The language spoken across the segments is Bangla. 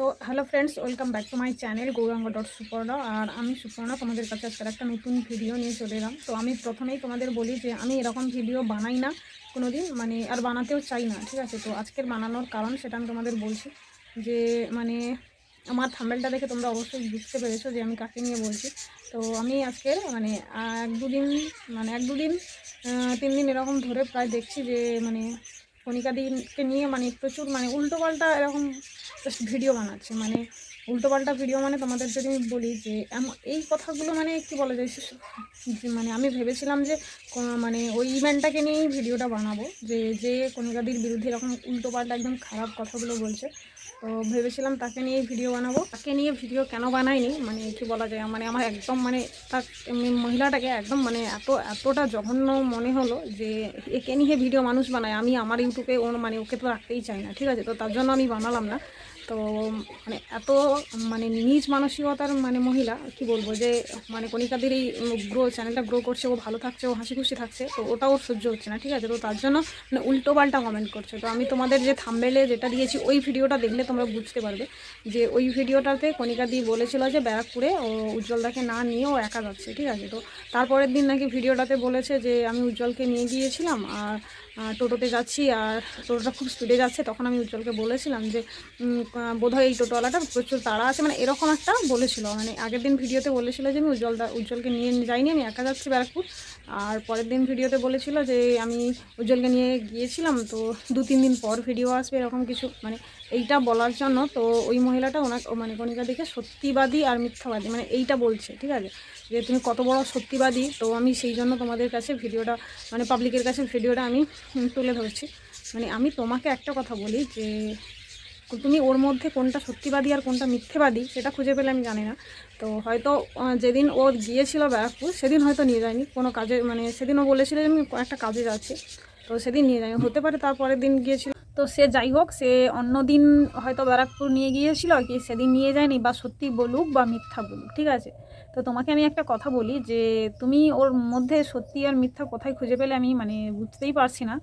তো hello friends welcome back to my channel Gouranga dot Suparna আর আমি সুপর্ণা তোমাদের কাছে আজকে একটা নতুন ভিডিও নিয়ে চলে এলাম। তো আমি প্রথমেই তোমাদের বলি যে, আমি এরকম ভিডিও বানাই না কোনো দিন মানে আর বানাতেও চাই না, ঠিক আছে? তো আজকের বানানোর কারণ সেটা আমি তোমাদের বলছি যে মানে আমার থাম্বেলটা দেখে তোমরা অবশ্যই বুঝতে পেরেছ যে আমি কাকে নিয়ে বলছি। তো আমি আজকে মানে এক দুদিন মানে এক দুদিন তিন দিন এরকম ধরে প্রায় দেখছি যে মানে কণিকা দিনকে নিয়ে মানে প্রচুর মানে উল্টোপাল্টা এরকম জাস্ট ভিডিও বানাচ্ছে। মানে উল্টোপাল্টা ভিডিও মানে তোমাদের যদি আমি বলি যে এই কথাগুলো মানে কি বলা যায় মানে আমি ভেবেছিলাম যে মানে ওই ইভেন্টটাকে নিয়েই ভিডিওটা বানাবো। যে যে কণিকাদির বিরুদ্ধে এরকম উল্টোপাল্টা একদম খারাপ কথাগুলো বলছে। তো ভেবেছিলাম তাকে নিয়ে ভিডিও বানাবো। তাকে নিয়ে ভিডিও কেন বানাইনি? মানে কি বলা যায় মানে আমার একদম মানে তার মহিলাটাকে একদম মানে এত, এতটা জঘন্য মনে হলো যে একে নিয়ে ভিডিও মানুষ বানায়। আমি আমার ইউটিউবে ওর মানে ওকে তো রাখতেই চাই না, ঠিক আছে? তো তার জন্য আমি বানালাম না। তো মানে এত মানে নিজ মানসিকতার মানে মহিলা, কি বলব যে মানে কণিকাদের এই গ্রো চ্যানেলটা গ্রো করছে, ও ভালো থাকছে, ও হাসি খুশি থাকছে, তো ওটাও সহ্য হচ্ছে না, ঠিক আছে? তো তার জন্য মানে উল্টো পাল্টা কমেন্ট করছে। তো আমি তোমাদের যে থাম্বেলে যেটা দিয়েছি, ওই ভিডিওটা দেখলে তোমরা বুঝতে পারবে যে ওই ভিডিওটাতে কণিকা দি বলেছিল যে ব্যারাকপুরে ও উজ্জ্বলদাকে না নিয়ে ও একা যাচ্ছে, ঠিক আছে? তো তারপরের দিন নাকি ভিডিওটাতে বলেছে যে আমি উজ্জ্বলকে নিয়ে গিয়েছিলাম, আর টোটোতে যাচ্ছি আর টোটোটা খুব স্পিডে যাচ্ছে। তখন আমি উজ্জ্বলকে বলেছিলাম যে বোধহয় এই টোটোওয়ালাটা প্রচুর তাড়া আছে। মানে এরকম একটা বলেছিল। মানে আগের দিন ভিডিওতে বলেছিল যে, আমি উজ্জ্বলদা, উজ্জ্বলকে নিয়ে যাইনি, আমি একা যাচ্ছি ব্যারাকপুর। আর পরের দিন ভিডিওতে বলেছিল যে, আমি উজ্জ্বলকে নিয়ে গিয়েছিলাম, তো দু, তিন দিন পর ভিডিও আসবে, এরকম কিছু। মানে এইটা বলার জন্য তো ওই মহিলাটা ওনাকে মানে কণিকা দিকে সত্যিবাদী আর মিথ্যাবাদী মানে এইটা বলছে, ঠিক আছে? যে তুমি কত বড় সত্যিবাদী তো আমি সেই জন্য তোমাদের কাছে ভিডিওটা মানে পাবলিকের কাছে ভিডিওটা আমি তুলে ধরেছি। মানে আমি তোমাকে একটা কথা বলি যে, তুমি ওর মধ্যে কোনটা সত্যিবাদী আর কোনটা মিথ্যেবাদী, সেটা খুঁজে পেলে আমি জানি না। তো হয়তো যেদিন ও গিয়েছিল ব্যারাকপুর, সেদিন হয়তো নিয়ে যায়নি, কোনো কাজে মানে সেদিন ও বলেছিল যে আমি একটা কাজে যাচ্ছি, তো সেদিন নিয়ে যায়নি। হতে পারে তারপরের দিন গিয়েছিল। তো সে যাই হোক, সে অন্য দিন হয়তো ব্যারাকপুর নিয়ে গিয়েছিল কি সেদিন নিয়ে যায়নি, বা সত্যি বলুক বা মিথ্যা বলুক, ঠিক আছে? তো তোমাকে আমি একটা কথা বলি যে তুমি ওর মধ্যে সত্যি আর মিথ্যা কোথায় খুঁজে পেলে আমি মানে বুঝতেই পারছি না।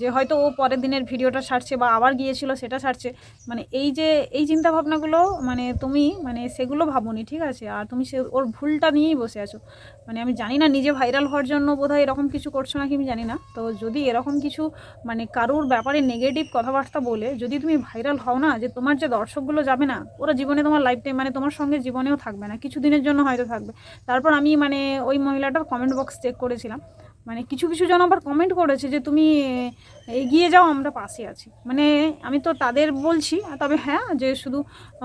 যে হয়তো ও পরের দিনের ভিডিওটা ছাড়ছে বা আবার গিয়েছিল সেটা ছাড়ছে মানে এই যে, এই চিন্তা ভাবনাগুলো মানে তুমি মানে সেগুলো ভাবোনি, ঠিক আছে? আর তুমি সে, ওর ভুলটা নিয়েই বসে আছো। মানে আমি জানি না নিজে ভাইরাল হওয়ার জন্য বোধহয় এরকম কিছু করছ নাকি, আমি জানি না। তো যদি এরকম কিছু মানে কারোর ব্যাপারে নেগেটিভ কথাবার্তা বলে, যদি তুমি ভাইরাল হও না, যে তোমার যে দর্শকগুলো যাবে না, ওরা জীবনে তোমার লাইফ টাইম মানে তোমার সঙ্গে জীবনেও থাকবে না কিছু দিনের জন্য হয়তো থাকবে। তারপর আমি মানে ওই মহিলাটার কমেন্ট বক্স চেক করেছিলাম। মানে কিছু কিছু জন আবার কমেন্ট করেছে যে তুমি এগিয়ে যাও, আমরা পাশে আছি। মানে আমি তো তাদের বলছি, তবে হ্যাঁ যে শুধু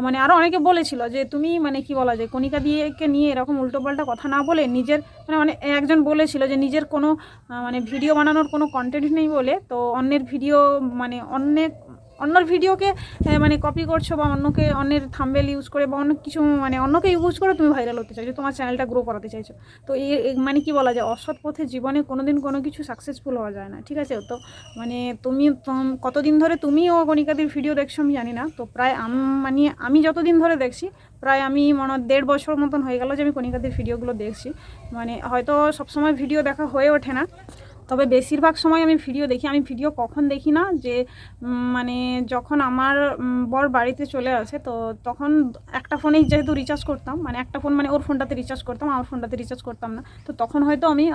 মানে আরও অনেকে বলেছিল যে তুমি মানে কি বলা যায়, কণিকা দিয়েকে নিয়ে এরকম উল্টোপাল্টা কথা না বলে নিজের মানে মানে একজন বলেছিল যে নিজের কোনো মানে ভিডিও বানানোর কোনো কন্টেন্ট নেই বলে, তো অন্যের ভিডিও মানে অন্যের অন্যর ভিডিওকে মানে কপি করছ বা অন্যকে, অন্যের থাম্বেল ইউজ করে বা অন্য কিছু মানে অন্যকে ইউজ করে তুমি ভাইরাল হতে চাইছো, তোমার চ্যানেলটা গ্রো করাতে চাইছো। তো এই মানে কি বলা যায়, অসৎ পথে জীবনে কোনো দিন কোনো কিছু সাকসেসফুল হওয়া যায় না, ঠিক আছে? তো মানে তুমি কতদিন ধরে তুমি ও ভিডিও দেখছ আমি জানি না, তো প্রায় মানে আমি যতদিন ধরে দেখছি, প্রায় আমি মনে দেড় বছর মতন হয়ে গেল যে আমি কণিকাদের ভিডিওগুলো দেখছি। মানে হয়তো সবসময় ভিডিও দেখা হয়ে ওঠে না তবে বেশিরভাগ সময় আমি ভিডিও দেখি। আমি ভিডিও কখন দেখি না যে মানে যখন আমার বর বাড়িতে চলে আসে, তো তখন একটা ফোনেই যেহেতু রিচার্জ করতাম মানে একটা ফোন মানে ওর ফোনটাতে রিচার্জ করতাম, আমার ফোনটাতে রিচার্জ করতাম না। তো তখন হয়তো আমি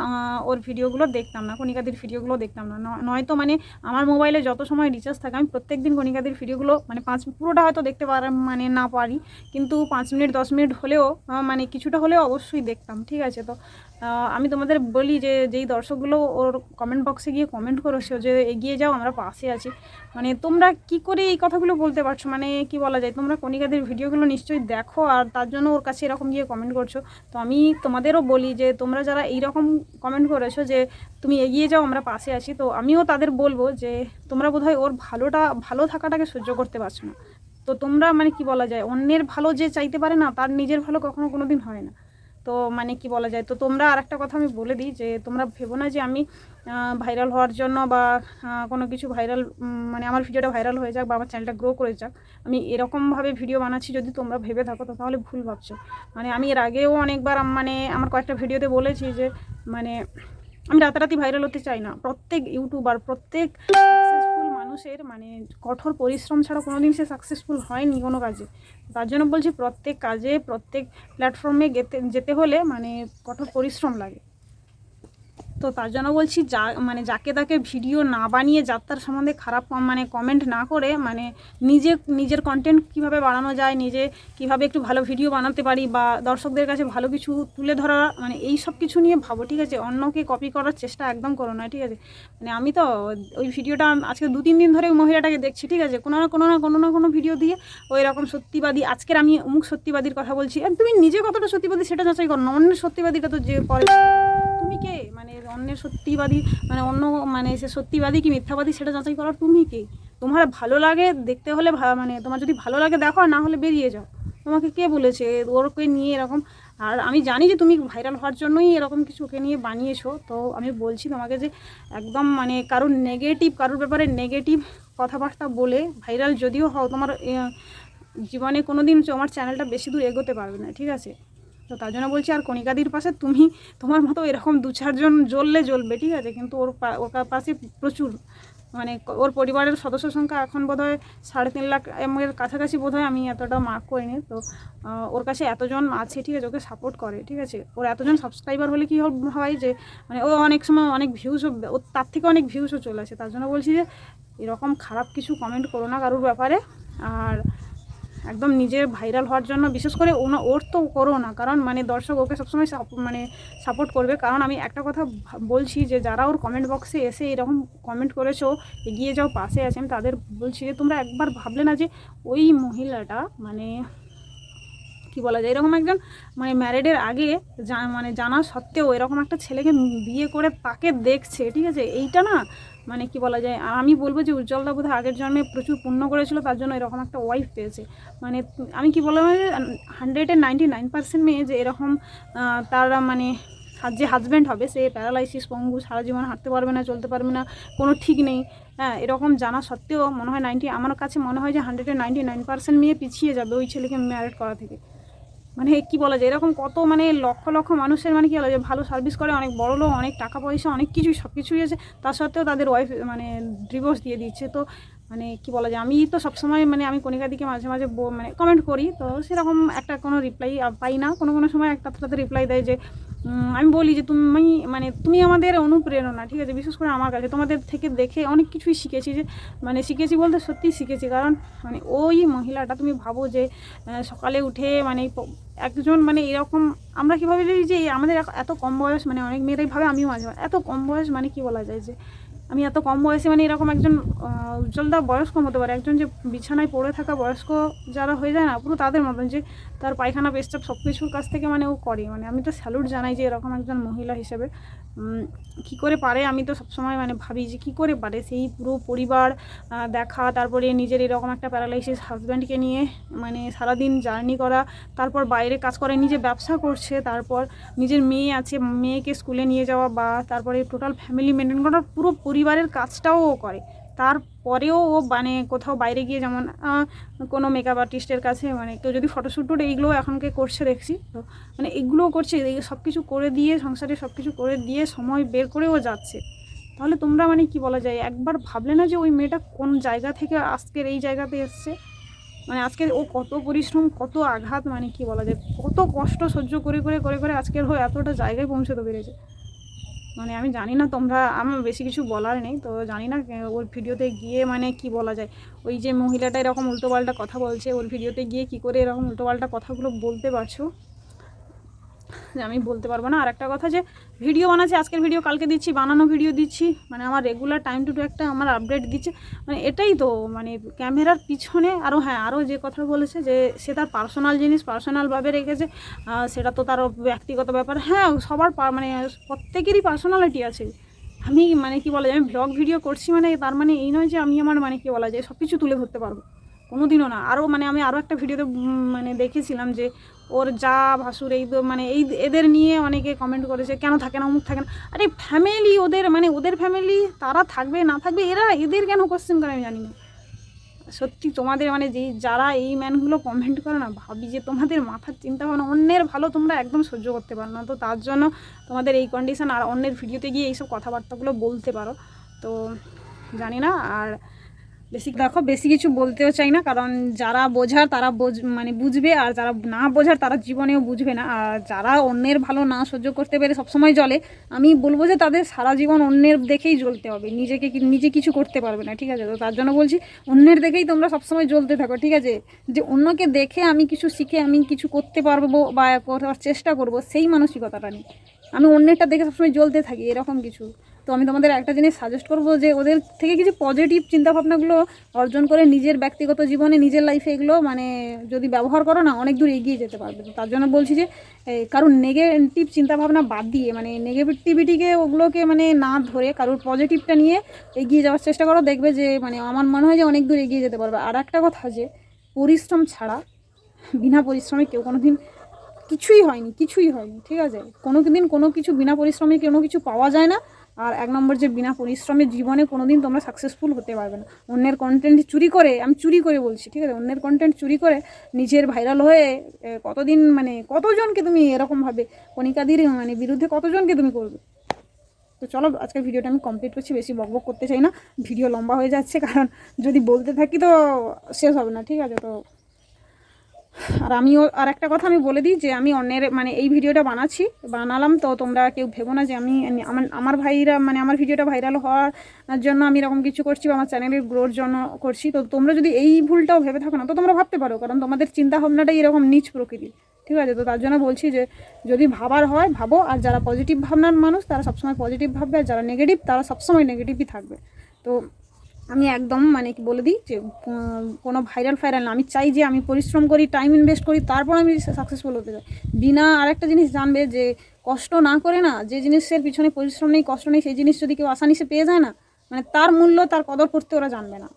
ওর ভিডিওগুলো দেখতাম না, কণিকাদির ভিডিওগুলো দেখতাম না। নয়তো মানে আমার মোবাইলে যত সময় রিচার্জ থাকে, আমি প্রত্যেক দিন কণিকাদির ভিডিওগুলো মানে পাঁচ, পুরোটা হয়তো দেখতে পার মানে না পারি। কিন্তু পাঁচ মিনিট, দশ মিনিট হলেও মানে কিছুটা হলেও অবশ্যই দেখতাম, ঠিক আছে? তো আমি তোমাদের বলি যে, যেই দর্শকগুলো ওর কমেন্ট বক্সে গিয়ে কমেন্ট করেছ যে, এগিয়ে যাও, আমরা পাশে আছি। মানে তোমরা কি করে এই কথাগুলো বলতে পারছ? মানে কি বলা যায়? তোমরা কণিকাদের ভিডিওগুলো নিশ্চয়ই দেখো আর তার জন্য ওর কাছে এরকম গিয়ে কমেন্ট করছ। তো আমি তোমাদেরও বলি যে, তোমরা যারা এইরকম কমেন্ট করেছ যে, তুমি এগিয়ে যাও, আমরা পাশে আছি, তো আমিও তাদের বলব যে, তোমরা বোধহয় ওর ভালোটা, ভালো থাকাটাকে সহ্য করতে পারছ না। তো তোমরা মানে কি বলা যায়? অন্যের ভালো যে চাইতে পারে না, তার নিজের ভালো কখনো কোনো দিন হয় না। তো মানে কি বলা যায়? তো তোমরা আর একটা কথা আমি বলে দিই যে, তোমরা ভেবো না যে আমি ভাইরাল হওয়ার জন্য বা কোনো কিছু ভাইরাল মানে আমার ভিডিওটা ভাইরাল হয়ে যাক বা আমার চ্যানেলটা গ্রো করে যাক, আমি এরকমভাবে ভিডিও বানাচ্ছি যদি তোমরা ভেবে থাকো, তো তাহলে ভুল ভাবছ। মানে আমি এর আগেও অনেকবার মানে আমার কয়েকটা ভিডিওতে বলেছি যে মানে আমি রাতারাতি ভাইরাল হতে চাই না। প্রত্যেক ইউটিউবার প্রত্যেক মানুষের মানে কঠোর পরিশ্রম ছাড়া কোনো দিন সে সাকসেসফুল হয়নি কোনো কাজে। তার জন্য বলছি প্রত্যেক কাজে, প্রত্যেক প্ল্যাটফর্মে যেতে যেতে হলে মানে কঠোর পরিশ্রম লাগে। তো তার জন্য বলছি যা মানে যাকে তাকে ভিডিও না বানিয়ে যাত্রার সম্বন্ধে খারাপ মানে কমেন্ট না করে মানে নিজে, নিজের কন্টেন্ট কীভাবে বাড়ানো যায়, নিজে কীভাবে একটু ভালো ভিডিও বানাতে পারি বা দর্শকদের কাছে ভালো কিছু তুলে ধরা মানে এই সব কিছু নিয়ে ভাবো, ঠিক আছে? অন্যকে কপি করার চেষ্টা একদম করো না, ঠিক আছে? মানে আমি তো ওই ভিডিওটা আজকে দু, তিন দিন ধরে ওই মহিলাটাকে দেখছি, ঠিক আছে? কোনো না কোনো না কোনো না, কোনো ভিডিও দিয়ে ওই রকম সত্যিবাদী, আজকের আমি অমুক সত্যিবাদীর কথা বলছি। আর তুমি নিজে কতটা সত্যিবাদী সেটা যাচাই করো না, অন্যের সত্যিবাদীটা তো যে পরে তুমি কে? মানে অন্যের সত্যিবাদী মানে অন্য মানে সে সত্যিবাদী কি মিথ্যাবাদী সেটা যাচাই করার তুমি কে? তোমার ভালো লাগে দেখতে হলে মানে তোমার যদি ভালো লাগে দেখো না হলে বেরিয়ে যাও। তোমাকে কে বলেছে? ওরকে নিয়ে এরকম, আর আমি জানি যে তুমি ভাইরাল হওয়ার জন্যই এরকম কিছু ওকে নিয়ে বানিয়েছো, তো আমি বলছি তোমাকে যে একদম মানে কারোর নেগেটিভ কারোর ব্যাপারে নেগেটিভ কথাবার্তা বলে ভাইরাল যদিও হও, তোমার জীবনে কোনো দিন তোমার চ্যানেলটা বেশি দূর এগোতে পারবে না, ঠিক আছে? তো তার জন্য বলছি, আর কণিকাদির পাশে তুমি তোমার মতো এরকম দু চারজন জ্বললে জ্বলবে, ঠিক আছে? কিন্তু ওর ওর পাশে প্রচুর মানে ওর পরিবারের সদস্য সংখ্যা এখন বোধহয় সাড়ে তিন লাখ এর কাছাকাছি বোধহয়, আমি এতটা মার্ক করিনি। তো ওর কাছে এতজন আছে, ঠিক আছে, ওকে সাপোর্ট করে, ঠিক আছে? ওর এতজন সাবস্ক্রাইবার হলে কী হয় যে মানে ও অনেক সময় অনেক ভিউসও ওর তার থেকে অনেক ভিউসও চলে আসে। তার জন্য বলছি যে, এরকম খারাপ কিছু কমেন্ট করো না কারোর ব্যাপারে। আর একদম নিজের ভাইরাল হওয়ার জন্য, বিশেষ করে ওনা- ওর তো করো না, কারণ মানে দর্শক ওকে সবসময় মানে সাপোর্ট করবে। কারণ আমি একটা কথা বলছি যে, যারা ওর কমেন্ট বক্সে এসে এরকম কমেন্ট করেছ, এগিয়ে যাও, পাশে আছে, আমি তাদের বলছি যে, তোমরা একবার ভাবলে না যে, ওই মহিলাটা মানে কি বলা যায়, এরকম একজন মানে ম্যারেডের আগে মানে জানা সত্ত্বেও এরকম একটা ছেলেকে বিয়ে করে তাকে দেখছে, ঠিক আছে? এইটা না মানে কি বলা যায় আর আমি বলব যে উজ্জ্বলদা বোধহয় আগের জন্মে প্রচুর পুণ্য করেছিল, তার জন্য এরকম একটা ওয়াইফ পেয়েছে। মানে আমি কি বললাম হান্ড্রেডের নাইনটি নাইন পার্সেন্ট মেয়ে যে এরকম তারা মানে যে হাজব্যান্ড হবে, সে প্যারালাইসিস পঙ্গু, সারা জীবন হাঁটতে পারবে না, চলতে পারবে না, কোনো ঠিক নেই। হ্যাঁ এরকম জানা সত্ত্বেও মনে হয় নাইনটি আমার কাছে মনে হয় যে হান্ড্রেডের নাইনটি নাইন পার্সেন্ট মেয়ে পিছিয়ে যাবে ওই ছেলেকে ম্যারেড করা থেকে। মানে কি বলা যায়? এরকম কত মানে লক্ষ লক্ষ মানুষের মানে কি বলা যায়, ভালো সার্ভিস করে, অনেক বড় লোক, অনেক টাকা পয়সা, অনেক কিছুই সব কিছুই আছে। তা সত্ত্বেও তাদের ওয়াইফ মানে ডিভোর্স দিয়ে দিচ্ছে। তো মানে কি বলা যায়, আমি তো সবসময় মানে আমি কণিকাদিকে মাঝে মাঝে মানে কমেন্ট করি। তো সেরকম একটা কোনো রিপ্লাই পাই না। কোনো কোনো সময় একটা তাদের রিপ্লাই দেয় যে আমি বলি যে তুমি মানে তুমি আমাদের অনুপ্রেরণা, ঠিক আছে? বিশেষ করে আমার কাছে। তোমাদের থেকে দেখে অনেক কিছুই শিখেছি যে মানে শিখেছি বলতে সত্যিই শিখেছি। কারণ মানে ওই মহিলাটা তুমি ভাবো যে সকালে উঠে মানে একজন মানে এরকম, আমরা কীভাবে জানি যে আমাদের এত- কম বয়স মানে অনেক মেয়েরাই ভাবে, আমিও মাঝে এত কম বয়স মানে কি বলা যায় যে, আমি এত কম বয়সে মানে এরকম একজন উজ্জ্বলদা বয়স্ক হতে পারে। একজন যে বিছানায় পড়ে থাকা বয়স্ক যারা হয়ে যায় না, পুরো তাদের মতন যে তার পায়খানা পেস্টাপ সব কিছুর কাছ থেকে মানে ও করে। মানে আমি তো স্যালুট জানাই যে এরকম একজন মহিলা হিসেবে। কি করে পারে আমি তো সবসময় মানে ভাবি যে কি করে পারে? সেই পুরো পরিবার দেখা, তারপরে নিজের এরকম একটা প্যারালাইসিস হাজব্যান্ডকে নিয়ে মানে সারাদিন জার্নি করা, তারপর বাইরে কাজ করে, নিজে ব্যবসা করছে, তারপর নিজের মেয়ে আছে, মেয়েকে স্কুলে নিয়ে যাওয়া বা তারপরে টোটাল ফ্যামিলি মেনটেন করা পুরো পরিবারের কাজটাও ও করে। তারপরেও ও মানে কোথাও বাইরে গিয়ে যেমন কোনো মেকআপ আর্টিস্টের কাছে মানে কেউ যদি ফটোশ্যুট এইগুলো এখনকে করছে দেখছি, তো মানে এগুলোও করছে সব কিছু করে দিয়ে, সংসারে সব কিছু করে দিয়ে সময় বের করেও যাচ্ছে। তাহলে তোমরা মানে কি বলা যায়, একবার ভাবলে না যে ওই মেয়েটা কোন জায়গা থেকে আজকের এই জায়গাতে এসছে? মানে আজকে ও কত পরিশ্রম, কত আঘাত মানে কি বলা যায়, কত কষ্ট সহ্য করে করে করে করে আজকের হয়ে এতটা জায়গায় পৌঁছতে পেরেছে। মানে আমি জানি না তোমরা, আমার বেশি কিছু বলার নেই, তো জানি না ওর ভিডিওতে গিয়ে মানে কি বলা যায়। ওই যে মহিলাটা এরকম উল্টোপাল্টা কথা বলছে ওর ভিডিওতে গিয়ে কি করে এরকম উল্টোপাল্টা কথাগুলো বলতে পারছ? আমি বলতে পারব না। আর একটা কথা যে ভিডিও বানাচ্ছি, আজকের ভিডিও কালকে দিচ্ছি, বানানো ভিডিও দিচ্ছি। মানে আমার রেগুলার টাইম টু টু একটা আমার আপডেট দিচ্ছে। মানে এটাই তো মানে ক্যামেরার পিছনে আরও হ্যাঁ আরও যে কথা বলেছে যে, সে তার পার্সোনাল জিনিস পার্সোনালভাবে রেখেছে। সেটা তো তার ব্যক্তিগত ব্যাপার। হ্যাঁ সবার মানে প্রত্যেকেরই পার্সোনালিটি আছে। আমি মানে কি বলা যায় আমি ব্লগ ভিডিও করছি মানে তার মানে এই নয় যে আমি আমার মানে কি বলা যায় সব কিছু তুলে ধরতে পারব। কোনো দিনও না। আরও মানে আমি আরও একটা ভিডিওতে মানে দেখেছিলাম যে ওর যা ভাসুর, এই মানে এই এদের নিয়ে অনেকে কমেন্ট করেছে কেন থাকে না, অমুক থাকে না। আরে ফ্যামিলি ওদের মানে ওদের ফ্যামিলি তারা থাকবে, না থাকবে, এরা এদের কেন কোশ্চেন করে আমি জানি না। সত্যি তোমাদের মানে যেই, যারা এই ম্যানগুলো কমেন্ট করে না, ভাবি যে তোমাদের মাথার চিন্তা ভাবনা অন্যের ভালো তোমরা একদম সহ্য করতে পারো না। তো তার জন্য তোমাদের এই কন্ডিশন আর অন্যের ভিডিওতে গিয়ে এইসব কথাবার্তাগুলো বলতে পারো। তো জানি না, আর বেশি দেখো, বেশি কিছু বলতেও চাই না, কারণ যারা বোঝার তারা বোঝ মানে বুঝবে, আর যারা না বোঝার তারা জীবনেও বুঝবে না। আর যারা অন্যের ভালো না সহ্য করতে পেরে সবসময় জলে আমি বলব যে তাদের সারা জীবন অন্যের দেখেই জ্বলতে হবে, নিজেকে নিজে কিছু করতে পারবে না, ঠিক আছে? তো তার জন্য বলছি, অন্যের দেখেই তোমরা সবসময় জ্বলতে থাকো, ঠিক আছে? যে অন্যকে দেখে আমি কিছু শিখে আমি কিছু করতে পারব বা করার চেষ্টা করব, সেই মানসিকতাটা নেই। আমি অন্যেরটা দেখে সবসময় জ্বলতে থাকি, এরকম কিছু। তো আমি তোমাদের একটা জিনিস সাজেস্ট করব যে ওদের থেকে কিছু পজিটিভ চিন্তাভাবনাগুলো অর্জন করে নিজের ব্যক্তিগত জীবনে, নিজের লাইফে এগুলো মানে যদি ব্যবহার করো না, অনেক দূর এগিয়ে যেতে পারবে। তো তার জন্য বলছি যে কারোর নেগেটিভ চিন্তাভাবনা বাদ দিয়ে মানে নেগেটিভিটিকে ওগুলোকে মানে না ধরে কারোর পজিটিভটা নিয়ে এগিয়ে যাওয়ার চেষ্টা করো, দেখবে যে মানে আমার মনে হয় যে অনেক দূর এগিয়ে যেতে পারবে। আর একটা কথা যে, পরিশ্রম ছাড়া, বিনা পরিশ্রমে কেউ কোনো দিন কিছুই হয়নি কিছুই হয়নি, ঠিক আছে? কোনো দিন কোনো কিছু বিনা পরিশ্রমে কোনো কিছু পাওয়া যায় না। আর এক নম্বর যে বিনা পরিশ্রমে জীবনে কোনো দিন তোমরা সাকসেসফুল হতে পারবে না। অন্যের কন্টেন্ট চুরি করে, আমি চুরি করে বলছি, ঠিক আছে? অন্যের কন্টেন্ট চুরি করে নিজের ভাইরাল হয়ে কতদিন মানে কতজনকে তুমি এরকমভাবে কণিকাদির মানে বিরুদ্ধে কতজনকে তুমি করবে? তো চলো আজকে ভিডিওটা আমি কমপ্লিট করছি, বেশি বকবক করতে চাই না। ভিডিও লম্বা হয়ে যাচ্ছে, কারণ যদি বলতে থাকি তো শেষ হবে না, ঠিক আছে? তো আর আমিও, আর একটা কথা আমি বলে দিই যে আমি অন্যের মানে এই ভিডিওটা বানাচ্ছি, বানালাম, তো তোমরা কেউ ভেবো না যে আমি আমার আমার ভাইরা মানে আমার ভিডিওটা ভাইরাল হওয়ার জন্য আমি এরকম কিছু করছি বা আমার চ্যানেলের গ্রোর জন্য করছি। তো তোমরা যদি এই ভুলটাও ভেবে থাকো না, তো তোমরা ভাবতে পারো, কারণ তোমাদের চিন্তা ভাবনাটাই এরকম নিচ প্রকৃতি ঠিক আছে? তো তার জন্য বলছি যে যদি ভাবার হয়, ভাবো। আর যারা পজিটিভ ভাবনার মানুষ, তারা সবসময় পজিটিভ ভাববে। আর যারা নেগেটিভ তারা সবসময় নেগেটিভই থাকবে। তো আমি একদম মানে কি বলে দিই যে কোনো ভাইরাল ফাইরাল না। আমি চাই যে আমি পরিশ্রম করি টাইম ইনভেস্ট করি, তারপর আমি সাকসেসফুল হতে চাই। বিনা আরেকটা জিনিস জানবে যে, কষ্ট না করে না, যে জিনিসের পিছনে পরিশ্রম নেই, কষ্ট নেই, সেই জিনিস যদি কেউ আসানিসে পেয়ে যায় না মানে তার মূল্য, তার কদর করতে ওরা জানবে না।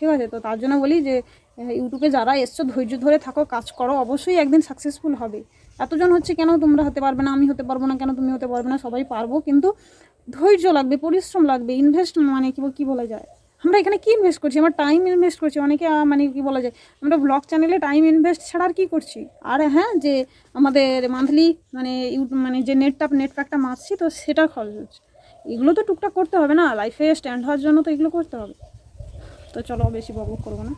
ঠিক আছে? তো তার জন্য বলি যে ইউটিউবে যারা এসছো, ধৈর্য ধরে থাকো, কাজ করো, অবশ্যই একদিন সাকসেসফুল হবে। এতজন হচ্ছে কেন তোমরা হতে পারবে না, আমি হতে পারব না, কেন তুমি হতে পারবে না, সবাই পারব, কিন্তু ধৈর্য লাগবে, পরিশ্রম লাগবে ইনভেস্ট মানে কি বল- কি বলা যায়? আমরা এখানে কি ইনভেস্ট করছি? আমরা টাইম ইনভেস্ট করছি। অনেকে মানে কি বলা যায়, আমরা ব্লগ চ্যানেলে টাইম ইনভেস্ট ছাড়া আর কী করছি? আর হ্যাঁ যে আমাদের মান্থলি মানে মানে যে নেটটা নেট প্যাকটা মারছি তো সেটা খরচ হচ্ছে। এগুলো তো টুকটাক করতে হবে না। লাইফে স্ট্যান্ড হওয়ার জন্য তো এগুলো করতে হবে। তো চলো, বেশি বকবক করব না।